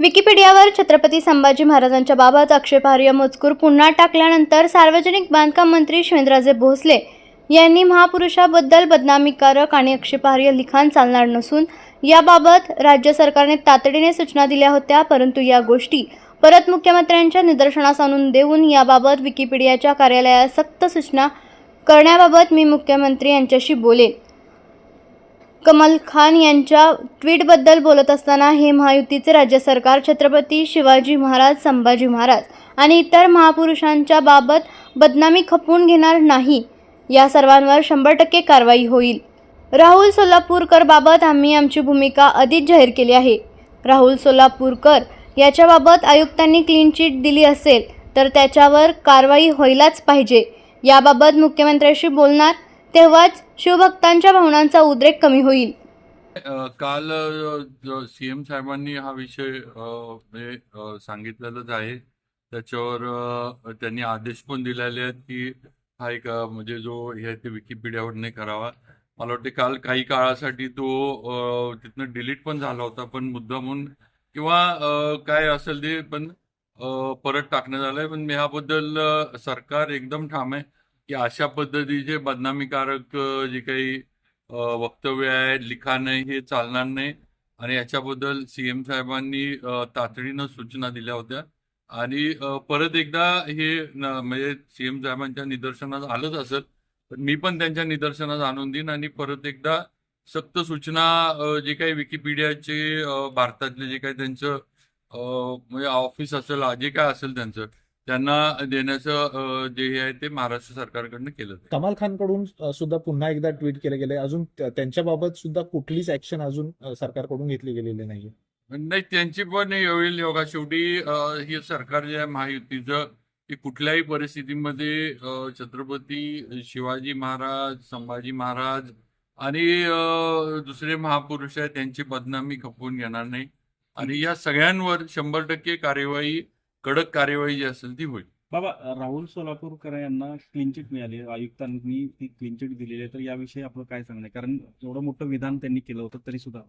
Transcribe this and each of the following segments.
विकिपीडियावर छत्रपती संभाजी महाराजांच्या बाबत आक्षेपार्ह मजकूर पुन्हा टाकल्यानंतर सार्वजनिक बांधकाम मंत्री शिवेंद्रराजे भोसले यांनी महापुरुषाबद्दल बदनामीकारक आणि आक्षेपार्ह लिखाण चालणार नसून याबाबत राज्य सरकारने तातडीने सूचना दिल्या होत्या परंतु या गोष्टी परत मुख्यमंत्र्यांच्या निदर्शनास आणून देऊन याबाबत विकिपीडियाच्या कार्यालयात सक्त सूचना करण्याबाबत मी मुख्यमंत्री यांच्याशी बोलेन कमल खान यांच्या ट्विटबद्दल बोलत असताना हे महायुतीचे राज्य सरकार छत्रपती शिवाजी महाराज संभाजी महाराज आणि इतर महापुरुषांच्या बाबत बदनामी खपवून घेणार नाही. या सर्वांवर शंभर टक्के कारवाई होईल. राहुल सोलापूरकर बाबत आम्ही आमची भूमिका आधीच जाहीर केली आहे. राहुल सोलापूरकर याच्याबाबत आयुक्तांनी क्लीन चिट दिली असेल तर त्याच्यावर कारवाई व्हायलाच पाहिजे. याबाबत मुख्यमंत्र्यांशी बोलणार तेव्हाच शिवभक्तांच्या भावनांचा उद्रेक कमी होईल. काल सीएम साहेबांनी हा विषय सांगितलेलाच आहे. त्याच्यावर त्यांनी आदेश पण दिलेले आहेत की हा एक अ, म्हणजे जो हे आहे ते विकिपीडियावर नाही करावा. मला वाटते काल काही काळासाठी तो अ, तिथनं डिलीट पण झाला होता पण मुद्दामून किंवा अ, काय असेल ते पण अ, परत टाकण्यात आलंय. पण मी ह्याबद्दल अ, सरकार एकदम ठाम आहे की अशा पद्धतीचे बदनामीकारक अ, जे काही अ, वक्तव्य आहे लिखाण आहे हे चालणार नाही. आणि याच्याबद्दल सीएम साहेबांनी अ, तातडीनं सूचना दिल्या होत्या. आणि परत एकदा हे म्हणजे सीएम साहेबांच्या निदर्शनास आलंच असेल तर मी पण त्यांच्या निदर्शनास आणून देईन आणि परत एकदा सक्त सूचना जे काही विकिपीडियाचे भारतातले जे काही त्यांचं म्हणजे ऑफिस असेल जे काय असेल त्यांचं त्यांना देण्याचं जे हे आहे ते महाराष्ट्र सरकारकडनं केलं कमाल खानकडून सुद्धा पुन्हा एकदा ट्विट केलं गेलंय. अजून त्यांच्याबाबत सुद्धा कुठलीच ऍक्शन अजून सरकारकडून घेतली गेलेली नाहीये. नाही त्यांची पण होईल योगा. शेवटी हे सरकार जे आहे महायुतीचं ते कुठल्याही परिस्थितीमध्ये छत्रपती शिवाजी महाराज संभाजी महाराज आणि दुसरे महापुरुष आहेत त्यांची बदनामी खपवून घेणार नाही. आणि या सगळ्यांवर शंभर टक्के कार्यवाही कडक कार्यवाही जी असेल ती होईल. बाबा राहुल सोलापूरकर यांना क्लिनचिट मिळाली. आयुक्तांनी ती क्लीन चिट दिलेली आहे. तर याविषयी आपलं काय सांगणं आहे? कारण एवढं मोठं विधान त्यांनी केलं होतं तरी सुद्धा.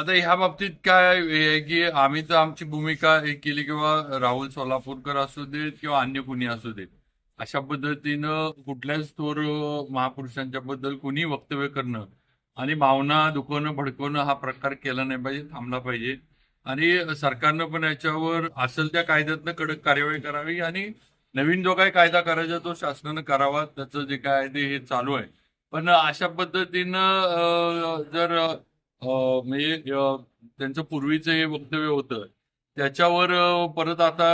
आता ह्या बाबतीत काय हे आहे की आम्ही तर आमची भूमिका हे केली किंवा राहुल सोलापूरकर असू देत किंवा अन्य कुणी असू देत अशा पद्धतीनं कुठल्याच थोर महापुरुषांच्या बद्दल कुणी वक्तव्य करणं आणि भावना दुखवणं भडकवणं हा प्रकार केला नाही पाहिजे थांबला पाहिजे. आणि सरकारनं पण याच्यावर असेल त्या कायद्यातनं कडक कार्यवाही करावी आणि नवीन जो काही कायदा करायचा तो शासनानं करावा त्याचं जे काय आहे ते हे चालू आहे. पण अशा पद्धतीनं जर म्हणजे त्यांचं पूर्वीचं हे वक्तव्य होतं त्याच्यावर परत आता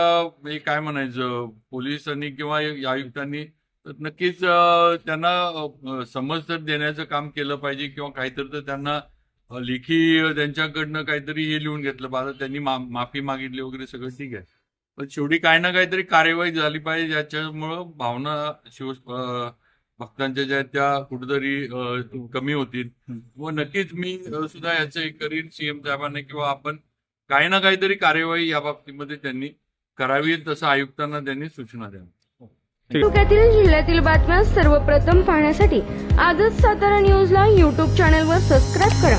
हे काय म्हणायचं पोलिसांनी किंवा आयुक्तांनी नक्कीच त्यांना समज तर देण्याचं काम केलं पाहिजे किंवा काहीतरी तर त्यांना लेखी त्यांच्याकडनं काहीतरी हे लिहून घेतलं. पाहिजे त्यांनी मा माफी मागितली वगैरे सगळं ठीक आहे. पण शेवटी काही ना काहीतरी कार्यवाही झाली पाहिजे ज्याच्यामुळं भावना शिव भक्तांच्या ज्या त्या कुठेतरी कमी होतील. व नक्कीच मी सुद्धा याचं एक करीन सीएम साहेबांना किंवा आपण काही ना काहीतरी कार्यवाही या बाबतीमध्ये त्यांनी करावी तसं आयुक्तांना त्यांनी सूचना द्यावी. तालुक्यातील जिल्ह्यातील बातम्या सर्वप्रथम पाहण्यासाठी आजच सातारा न्यूजला यूट्यूब चॅनलवर सबस्क्राईब करा.